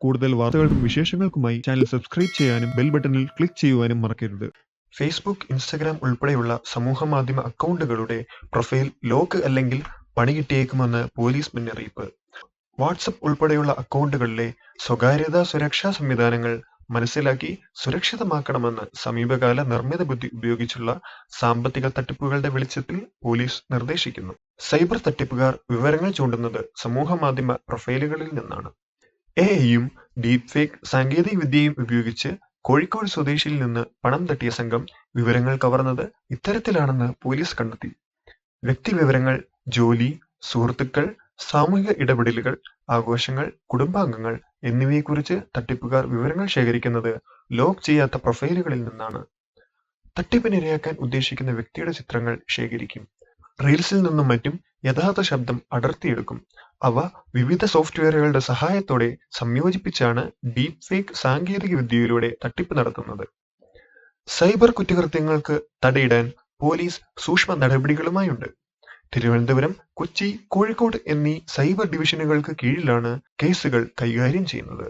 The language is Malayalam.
കൂടുതൽ വാർത്തകൾക്കും വിശേഷങ്ങൾക്കുമായി ചാനൽ സബ്സ്ക്രൈബ് ചെയ്യാനും ബെൽ ബട്ടണിൽ ക്ലിക്ക് ചെയ്യുവാനും മറക്കരുത്. ഫേസ്ബുക്ക് ഇൻസ്റ്റഗ്രാം ഉൾപ്പെടെയുള്ള സമൂഹ മാധ്യമ അക്കൗണ്ടുകളുടെ പ്രൊഫൈൽ ലോക്ക് അല്ലെങ്കിൽ പണി കിട്ടിയേക്കുമെന്ന് പോലീസ് മുന്നറിയിപ്പ്. വാട്സപ്പ് ഉൾപ്പെടെയുള്ള അക്കൗണ്ടുകളിലെ സ്വകാര്യതാ സുരക്ഷാ സംവിധാനങ്ങൾ മനസ്സിലാക്കി സുരക്ഷിതമാക്കണമെന്ന് സമീപകാല നിർമ്മിത ബുദ്ധി ഉപയോഗിച്ചുള്ള സാമ്പത്തിക തട്ടിപ്പുകളുടെ വെളിച്ചത്തിൽ പോലീസ് നിർദ്ദേശിക്കുന്നു. സൈബർ തട്ടിപ്പുകാർ വിവരങ്ങൾ ചൂണ്ടുന്നത് സമൂഹ മാധ്യമ പ്രൊഫൈലുകളിൽ നിന്നാണ്. എ ഐയും ഡീപ് ഫേക്ക് സാങ്കേതിക വിദ്യയും ഉപയോഗിച്ച് കോഴിക്കോട് സ്വദേശിയിൽ നിന്ന് പണം തട്ടിയ സംഘം വിവരങ്ങൾ കവർന്നത് ഇത്തരത്തിലാണെന്ന് പോലീസ് കണ്ടെത്തി. വ്യക്തിവിവരങ്ങൾ ജോലി സുഹൃത്തുക്കൾ സാമൂഹിക ഇടപെടലുകൾ ആഘോഷങ്ങൾ കുടുംബാംഗങ്ങൾ എന്നിവയെക്കുറിച്ച് തട്ടിപ്പുകാർ വിവരങ്ങൾ ശേഖരിക്കുന്നത് ലോക്ക് ചെയ്യാത്ത പ്രൊഫൈലുകളിൽ നിന്നാണ്. തട്ടിപ്പിനിരയാക്കാൻ ഉദ്ദേശിക്കുന്ന വ്യക്തിയുടെ ചിത്രങ്ങൾ ശേഖരിക്കും. റീൽസിൽ നിന്നും മറ്റും യഥാർത്ഥ ശബ്ദം അടർത്തിയെടുക്കും. അവ വിവിധ സോഫ്റ്റ്വെയറുകളുടെ സഹായത്തോടെ സംയോജിപ്പിച്ചാണ് ഡീപ് ഫേക്ക് സാങ്കേതിക വിദ്യയിലൂടെ തട്ടിപ്പ് നടത്തുന്നത്. സൈബർ കുറ്റകൃത്യങ്ങൾക്ക് തടയിടാൻ പോലീസ് സൂക്ഷ്മ നടപടികളുമായുണ്ട്. തിരുവനന്തപുരം കൊച്ചി കോഴിക്കോട് എന്നീ സൈബർ ഡിവിഷനുകൾക്ക് കീഴിലാണ് കേസുകൾ കൈകാര്യം ചെയ്യുന്നത്.